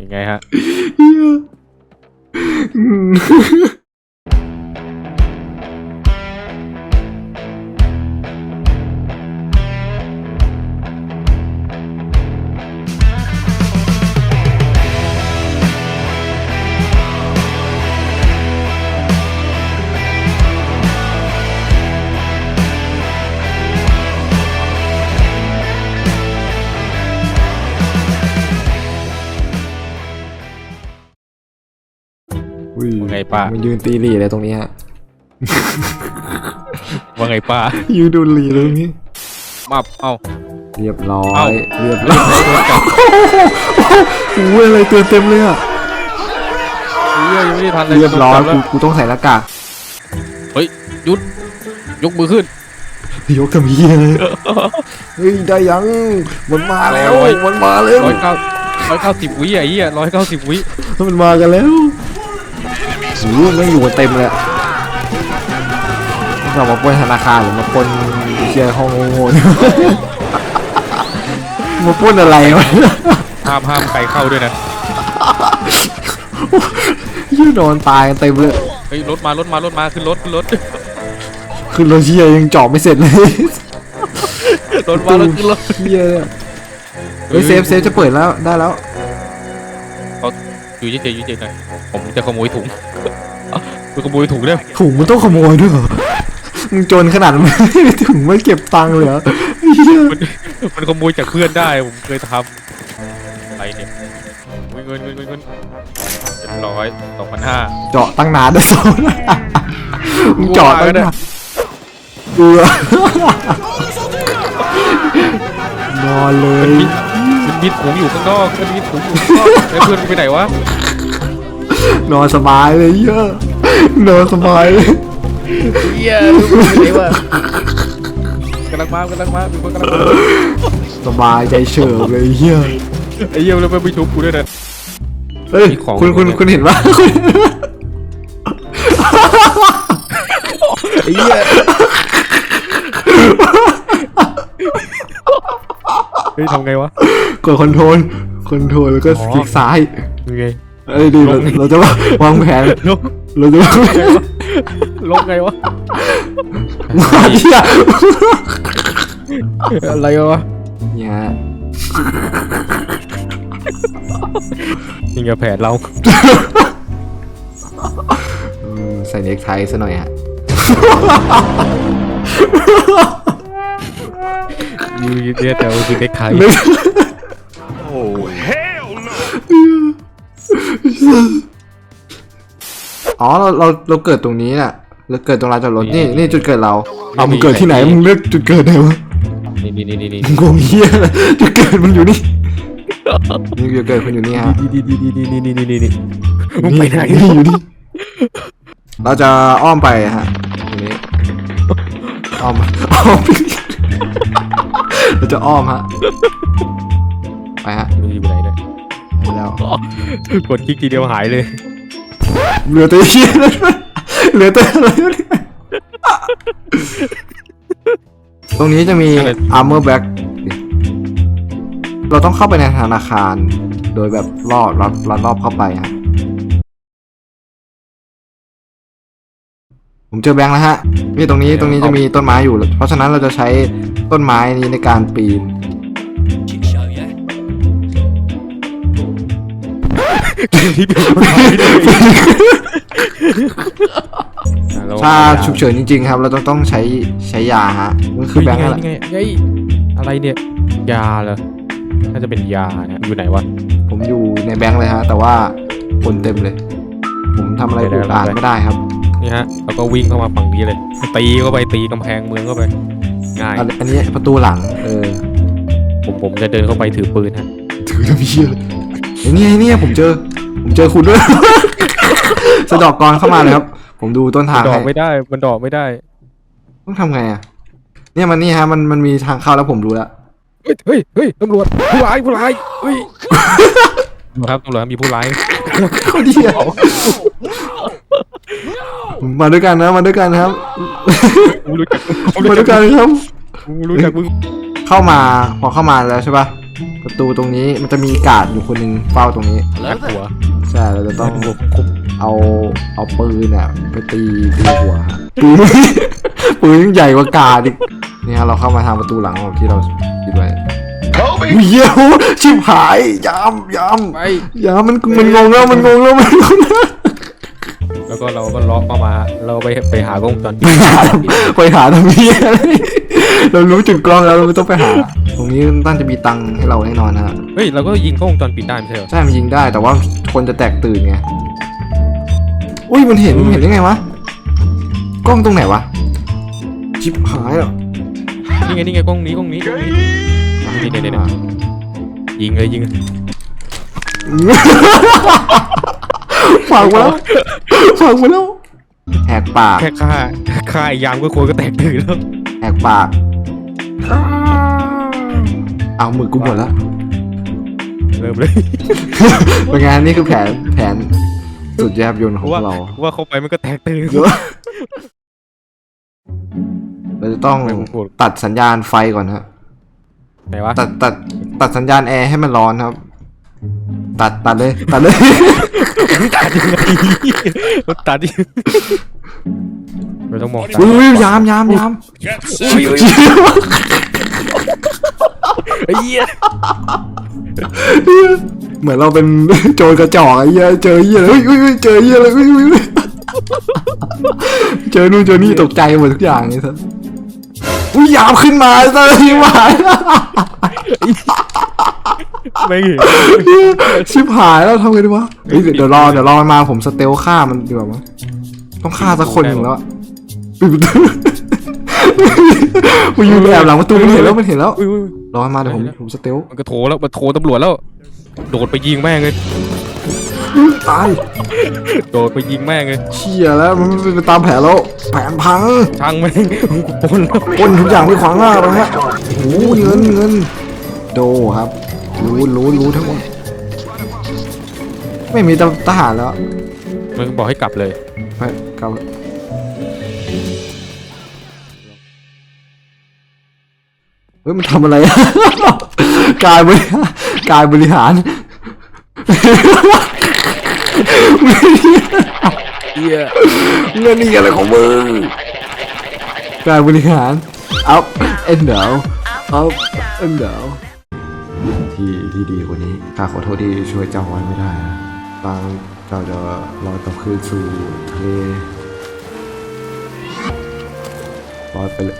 ยังไงฮะ อืมอุ้ยว่าไงป้ามันยืนตีหลีอะไรตรงนี้ฮะ ว่าไงป้ายืนดูหลีตรงนี้มาเอ้า เรียบร้อเอ้ายเรียบร้อยโอ้ยอะไรเตือนเต็มเลยอะเฮ้ยยังไม่ได้ทันเลยเรียบร้อยแล้กูวกูต้องใส่หน้ากากเฮ้ยหยุด ยกมือขึ้น ยกทำเฮียเลยเฮ้ยได้ยังมันมาแล้วโอ้ยมันมาแล้วร้อยเก้าร้อยเก้าสิบวิอะไอ้เหี้ยร้อยเก้าสิบวิมันมากันแล้วโอ้โหไม่งอยู่กันเต็มเลยอะเรามาปล้นธนาคารหรือมาปล้นเชียร์ห้องโง่ๆเนี่ยมาปล้นอะไรวะห้ามห้ามใครเข้าด้วยนะยืนนอนตายกันเต็มเลยเฮ้ยรถมารถมารถมาขึ้นรถขึ้นรถคือรถเชียร์ยังเจาะไม่เสร็จเลยรถมารถขึ้นรถเชียร์เนี่ยเฮ้ยเซฟเซฟจะเปิดแล้วได้แล้ว อยู่เฉยๆอยู่เฉยๆหน่อยผมจะขโมยถุงไปขโมยถุงได้ไหมถุงมันต้องขโมยด้วยเหรอมึงจนขนาดนั้นไม่ถุงไม่เก็บตังค์เลยเหรอเหี้ยมันขโมยจากเพื่อนได้ผมเคยทำอะไรเนี่ยอุ๊ยเงินเงินเงินเงินเจ็ดร้อยสองพันห้า เจาะตั้งนานได้โซนมึงเจาะตั้งนานเบื่อนอนเลมัยน มีมันมีถุงอยู่ข้างนอกมันมีถุงอยู่ข้างนอกแล้วเพื่อนกูไปไหนวะนอนสบายเลยเยอะนอนสบายเลยเฮียกูไปไหนวะกำลังมากำลังมามีคนกำลังมาสบายใจเฉิบเลยเฮียไอ้เหี้ยแล้วมันไปชุบกูด้วยนะเฮ้ยมีของคุณคุณอยู่เนี่ยคุณเห็นปะคุณไอ้เหี้ยเฮ้ยทำไงวะ กดคอนโทรลคอนโทรลแล้วก็อ๋อ คลิกซ้ายยังไงเอ้ยดีเราลง เราจะวางวางแผนลงเราจะวางแผนลงไงวะมาเที่ยอะไรวะเนี่ยฮะนี่ไงแผนเราอืมใส่เน็กไทซะหน่อยฮะอยู่เนี่ยแต่ว่าคือเด็กไทยเน็ก อ๋อเราเราเราเกิดตรงนี้น่ะเราเกิดตรงลานจอดรถนี่นี่จุดเกิดเราเอามึงเกิดที่ไหนมึงเลือกจุดเกิดไหนวะนี่นี่นี่นี่นี่งงเฮียเลยจุดเกิดมันอยู่นี่นี่จุดเกิดคุณอยู่นี่ฮะนี่นี่นี่นี่นี่นี่นี่นี่มึงไปไหนนี่อยู่นี่เราจะอ้อมไปฮะตรงนี้อ้อมอ้อมไปเราจะอ้อมฮะ ไปฮะมึงอยู่ไหนเนี่ยไปแล้วกดคลิกทีเดียวหายเลย เหลือแต่เฮียแล้วด้วยเหลือแต่อะไรวะเนี่ยตรงนี้จะมี armor back เราต้องเข้าไปในธนาคาร โดยแบบรอบรอบรอบรอบเข้าไปฮะผมเจอแบงค์แล้วฮะนี่ตรงนี้ตรงนี้จะมีต้นไม้อยู่ เพราะฉะนั้นเราจะใช้ต้นไม้นี้ในการปีน ที่เป็นคนไทยด้วยถ้าฉุกเฉินจริง ๆ ครับ เราต้องต้องใช้ใช้ยาฮะมันคือแบงค์อะไรไงไงอะไรเนี่ยยาเหรอน่าจะเป็นยาเนี่ยอยู่ไหนวะผมอยู่ในแบงค์เลยฮะ แต่ว่าคนเต็มเลย ผมทำอะไรไปอุได้กอาจไปไม่ได้ครับนี่ฮะแล้วก็วิ่งเข้ามาฝั่งนี้เลย ตีเข้าไปตีกำแพงเมืองเข้าไปง่ายอันอันนี้ประตูหลังเออผมผมจะเดินเข้าไปถือปืนฮะถือน้ำเชี่ยเลยไอ้เนี่ยไอ้เนี่ยผมเจอ ผมเจอคุณด้วย สะดอกกรเข้ามาเลยครับ ผมดูต้นทางดอกให้ไม่ได้ มันดอกไม่ได้ต้องทำไงอะ เนี่ยมันนี่ฮะ มันมันมีทางเข้าแล้วผมรู้แล้ว เฮ้ยเฮ้ยเฮ้ยตำรวจผู้ร้ายผู้ร้ายเฮ้ยครับตำรวจครับมีผู้ร้ายเขาดีอะมาด้วยกันนะมาด้วยกันนะครับกูรู้จักกูมารู้ด้วยจักักนครับกูรู้จักมึงเข้ามาพอเข้ามาแล้วใช่ป่ะ ประตูตรงนี้มันจะมีการ์ดอยู่คนหนึ่งเฝ้าตรงนี้น่ากลัวใช่เราจะต้องระบบคุมเอาเอาปืนเนี่ยไปตีตีหัวฮะปืน ปืนยังใหญ่กว่าการ์ดอีกนี่ฮะเราเข้ามาทางประตูหลังของที่เราคิดไว้อุ๊ยเหี้ยชิบหายยามยามไปยามมันมันงงแล้วมันงงแล้วมันงงแล้วแล้วก็เราก็ล็อกเข้ามา เราไปไปหากล้องวงจรปิดไปหาไปหาทำเพี้ยอะไร เรารู้จุดกล้องแล้วเราไม่ต้องไปหา ตรงนี้น่าจะมีตังค์ให้เราแน่นอนฮะเฮ้ย เราก็ยิงกล้องวงจรปิดได้ไม่ใช่เหรอ ใช่มันยิงได้แต่ว่าคนจะแตกตื่นไง อุ้ยมันเห็นมันเห็นได้ไงวะ กล้องตรงไหนวะ ชิบหายอะนี่ไงนี่ไงกล้องนี้กล้องนี้กล้องนี้นี่นี่นี่ยิงเลยยิงเลยฝากมาแล้วฝากมาแล้วแหกปาก แค่ฆ่าฆ่าไอ้ยามก็คนก็แตกตื่นแล้ว แหกปาก เอามือกูหมดแล้วเริ่มเลยเป็นไงนี่คือแผนแผนสุดแยบยนต์ของพวว่ากเราว่าเข้าไปมันก็แตกตื่นเยอะเราจะต้องไม่ผมพูดตัดสัญญาณไฟก่อนฮะไหนวะตัดตัดตัดสัญญาณแอร์ให้มันร้อนครับ ตัดตัดเลยตัดเลยตัดยังไงมันตัดยัง ไม่ต้องมองตาอุ้ยอุ้ยยามยามยามอุ้ยอุ้ยไอ้เหี้ยเหมือนเราเป็นโจรกระจอกไอ้เหี้ยเจอเหี้ยเลยอุ้ยอุ้ยอุ้ยเจอเหี้ยเลยอุ้ยอุ้ยอุ้ยเจอนู่นเจอนี่ตกใจหมดทุกอย่างเลยท่านอุ้ยยามขึ้นมาซะที่หมายไม่เห็นชิบหายแล้วทำไงดีวะเฮ้ยเดี๋ยวเดี๋ยวรอเดี๋ยวรอมันมาผมสเตลฆ่ามันดีกว่ามั้งต้องฆ่าสักคนหนึ่งแล้วอะ ปิดประตูมันอยู่แอบหลังประตูมันเห็นแล้วมันเห็นแล้วอุ้ยอุ้ยรอมาเดี๋ยวผมผมสเตลมันก็โทรแล้วมันโทรตำรวจแล้ว โดดไปยิงแม่งเลยตายโดดไปยิงแม่งเลยเชี่ยแล้วมันเป็นไปตามแผนแล้วแผนพังช่างแม่งกูปนแล้วปล้นทุกอย่างที่ขวางหน้าไปฮะโอ้โหเงินเงินโดครับรู้รู้รู้ทั้งหมดไม่มีทหารแล้วมันบอกให้กลับเลยไปกลับ เฮ้ยมันทำอะไร กายบริหารกายบริหารเหี้ยเงินนี่อะไรของมึงกายบริหาร up and down up and down ที่ที่ดีกว่านี้ข้าขอโทษที่ช่วยเจ้าไว้ไม่ได้นะบางเจ้าจะลอยกลับคืนสู่ทะเลลอยไปเลย